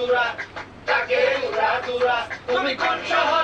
দুরা তাকে উড়া দুরা। তুমি কোন শহর?